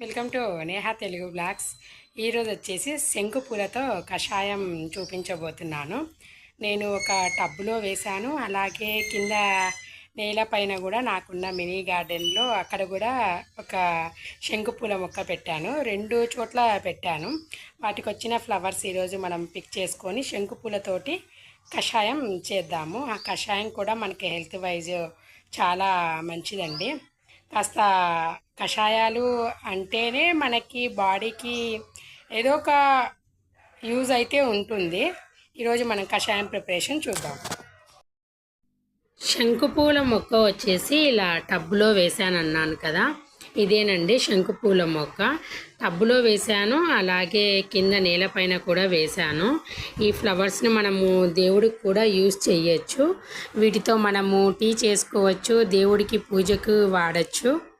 Welcome to Neha Telugu blogs. ఈరోజు వచ్చేసి శంకు పూలతో కషాయం చూపించబోతున్నాను. నేను ఒక టబ్లో వేశాను. అలాగే కింద నేల పైన కూడా నాకున్న మినీ గార్డెన్లో అక్కడ కూడా ఒక శంకుపూల మొక్క పెట్టాను. రెండు చోట్ల పెట్టాను. వాటికి వచ్చిన ఫ్లవర్స్ ఈరోజు మనం పిక్ చేసుకొని శంకుపూలతోటి కషాయం చేద్దాము. ఆ కషాయం కూడా మనకి హెల్త్ వైజ్ చాలా మంచిదండి. కాస్త కషాయాలు అంటేనే మనకి బాడీకి ఏదో ఒక యూజ్ అయితే ఉంటుంది. ఈరోజు మనం కషాయం ప్రిపరేషన్ చూద్దాం. శంకుపూల మొక్క వచ్చేసి ఇలా టబ్లో వేసాను అన్నాను కదా. ఇదేనండి శంకుపూల మొక్క. టబ్బులో వేశాను అలాగే కింద నేలపైన కూడా వేశాను. ఈ ఫ్లవర్స్ని మనము దేవుడికి కూడా యూజ్ చేయొచ్చు వీటితో మనము టీ చేసుకోవచ్చు దేవుడికి పూజకు వాడచ్చు.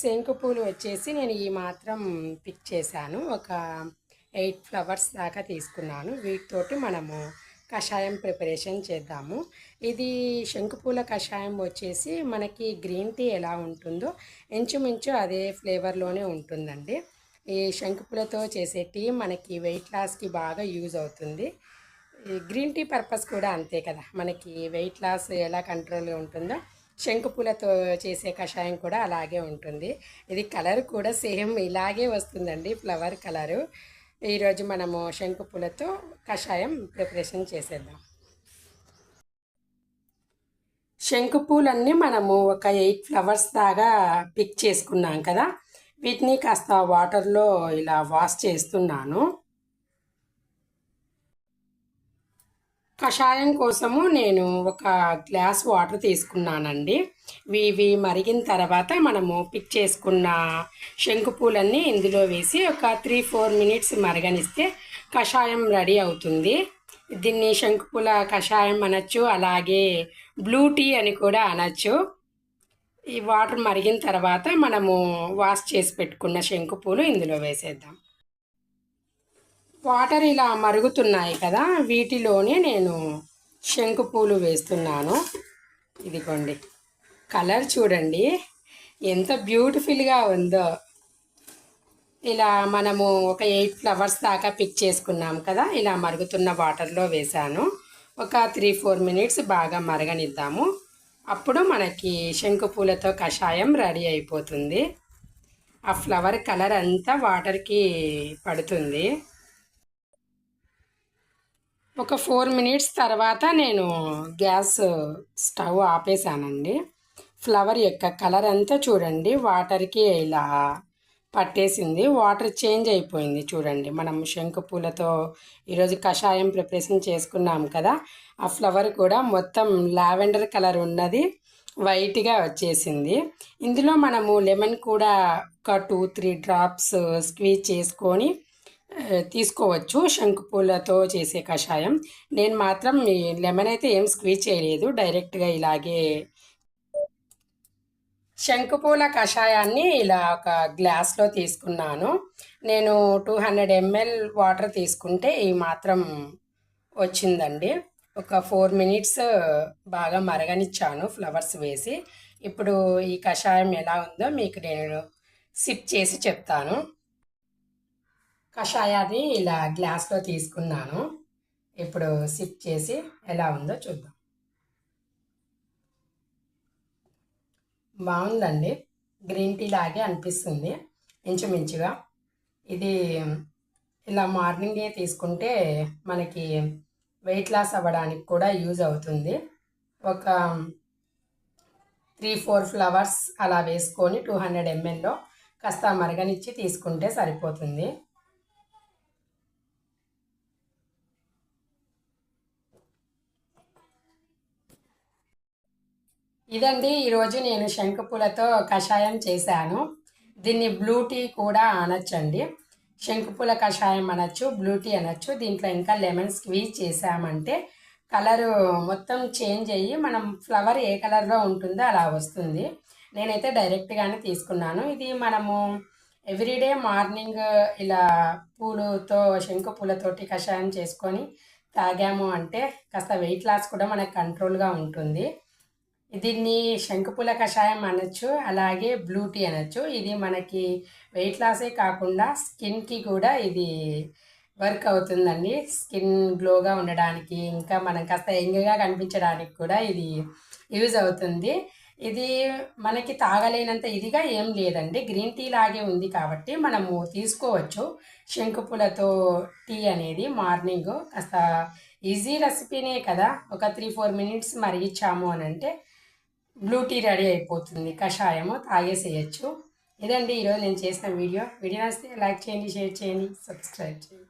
శంకు పూలు వచ్చేసి నేను ఈ మాత్రం పిక్ చేశాను. ఒక ఎయిట్ ఫ్లవర్స్ దాకా తీసుకున్నాను. వీటితోటి మనము కషాయం ప్రిపరేషన్ చేద్దాము. ఇది శంకుపూల కషాయం వచ్చేసి మనకి గ్రీన్ టీ ఎలా ఉంటుందో ఇంచుమించు అదే ఫ్లేవర్లోనే ఉంటుందండి. ఈ శంకుపూలతో చేసే టీ మనకి వెయిట్ లాస్కి బాగా యూజ్ అవుతుంది. గ్రీన్ టీ పర్పస్ కూడా అంతే కదా. మనకి వెయిట్ లాస్ ఎలా కంట్రోల్గా ఉంటుందో శంకుపూలతో చేసే కషాయం కూడా అలాగే ఉంటుంది. ఇది కలర్ కూడా సేమ్ ఇలాగే వస్తుందండి ఫ్లవర్ కలరు. ఈరోజు మనము శంకుపూలతో కషాయం ప్రిపరేషన్ చేసేద్దాం. శంకుపూలన్నీ మనము ఒక ఎయిట్ ఫ్లవర్స్ దాకా పిక్ చేసుకున్నాం కదా. వీటిని కాస్త వాటర్లో ఇలా వాష్ చేస్తున్నాను. కషాయం కోసము నేను ఒక గ్లాస్ వాటర్ తీసుకున్నానండి. ఇవి మరిగిన తర్వాత మనము పిక్ చేసుకున్న శంకు పూలన్నీ ఇందులో వేసి ఒక త్రీ ఫోర్ మినిట్స్ మరగనిస్తే కషాయం రెడీ అవుతుంది. దీన్ని శంకుపూల కషాయం అనొచ్చు అలాగే బ్లూ టీ అని కూడా అనొచ్చు. ఈ వాటర్ మరిగిన తర్వాత మనము వాష్ చేసి పెట్టుకున్న శంకుపూలు ఇందులో వేసేద్దాం. వాటర్ ఇలా మరుగుతున్నాయి కదా వీటిలోనే నేను శంకు పూలు వేస్తున్నాను. ఇదిగోండి. కలర్ చూడండి. ఎంత బ్యూటిఫుల్గా ఉందో. ఇలా మనము ఒక ఎయిట్ ఫ్లవర్స్ దాకా పిక్ చేసుకున్నాం కదా ఇలా మరుగుతున్న వాటర్లో వేసాను ఒక త్రీ ఫోర్ మినిట్స్ బాగా మరగనిద్దాము. అప్పుడు మనకి శంకు పూలతో కషాయం రెడీ అయిపోతుంది. ఆ ఫ్లవర్ కలర్ అంతా వాటర్కి పడుతుంది. ఒక ఫోర్ మినిట్స్ తర్వాత నేను గ్యాస్ స్టవ్ ఆపేసానండి ఫ్లవర్ యొక్క కలర్ అంతా చూడండి. వాటర్కి ఇలా పట్టేసింది. వాటర్ చేంజ్ అయిపోయింది చూడండి. మనం శంకు పూలతో ఈరోజు కషాయం ప్రిపరేషన్ చేసుకున్నాం కదా ఆ ఫ్లవర్ కూడా మొత్తం లావెండర్ కలర్ ఉన్నది. వైట్గా వచ్చేసింది. ఇందులో మనము లెమన్ కూడా ఒక టూ త్రీ డ్రాప్స్ స్క్వీజ్ చేసుకొని తీసుకోవచ్చు. శంకుపూలతో చేసే కషాయం. నేను మాత్రం లెమన్ అయితే ఏం స్క్వీజ్ చేయలేదు. డైరెక్ట్గా ఇలాగే శంకుపూల కషాయాన్ని ఇలా ఒక గ్లాస్లో తీసుకున్నాను. నేను టూ హండ్రెడ్ ఎంఎల్ వాటర్ తీసుకుంటే ఈ మాత్రం వచ్చిందండి. ఒక ఫోర్ మినిట్స్ బాగా మరగనిచ్చాను ఫ్లవర్స్ వేసి. ఇప్పుడు ఈ కషాయం ఎలా ఉందో మీకు నేను సిప్ చేసి చెప్తాను. కషాయాన్ని ఇలా గ్లాస్లో తీసుకున్నాను. ఇప్పుడు సిప్ చేసి ఎలా ఉందో చూద్దాం. బాగుందండి. గ్రీన్ టీ లాగే అనిపిస్తుంది. ఇంచుమించుగా. ఇది ఇలా మార్నింగే తీసుకుంటే మనకి వెయిట్ లాస్ అవ్వడానికి కూడా యూజ్ అవుతుంది. ఒక త్రీ ఫోర్ ఫ్లవర్స్ అలా వేసుకొని టూ హండ్రెడ్ ఎంఎల్లో కాస్త మరగనిచ్చి తీసుకుంటే సరిపోతుంది. ఇదండి ఈరోజు నేను శంకుపూలతో కషాయం చేశాను. దీన్ని బ్లూ టీ కూడా అనొచ్చండి. శంకుపూల కషాయం అనొచ్చు బ్లూ టీ అనొచ్చు. దీంట్లో ఇంకా లెమన్ స్క్వీజ్ చేసామంటే కలరు మొత్తం చేంజ్ అయ్యి మనం ఫ్లవర్ ఏ కలర్లో ఉంటుందో అలా వస్తుంది. నేనైతే డైరెక్ట్గానే తీసుకున్నాను. ఇది మనము ఎవ్రీడే మార్నింగ్ ఇలా పూలతో శంకు పూలతోటి కషాయం చేసుకొని తాగాము అంటే కాస్త వెయిట్ లాస్ కూడా మనకు కంట్రోల్గా ఉంటుంది. దీన్ని శంకుపూల కషాయం అనొచ్చు అలాగే బ్లూ టీ అనొచ్చు. ఇది మనకి వెయిట్ లాసే కాకుండా స్కిన్కి కూడా ఇది వర్క్ అవుతుందండి. స్కిన్ గ్లోగా ఉండడానికి ఇంకా మనం కాస్త యంగ్గా కనిపించడానికి కూడా ఇది యూజ్ అవుతుంది. ఇది మనకి తాగలేనంత ఇదిగా ఏం లేదండి. గ్రీన్ టీ లాగే ఉంది కాబట్టి మనము తీసుకోవచ్చు. శంకుపూలతో టీ అనేది మార్నింగ్ కాస్త ఈజీ రెసిపీనే కదా. ఒక త్రీ ఫోర్ మినిట్స్ మరిగించాము అని అంటే బ్లూ టీ రెడీ అయిపోతుంది. కషాయము తాగేసేయచ్చు. ఇదండి ఈరోజు నేను చేసిన వీడియో. వీడియో నచ్చితే లైక్ చేయండి షేర్ చేయండి సబ్స్క్రైబ్ చేయండి.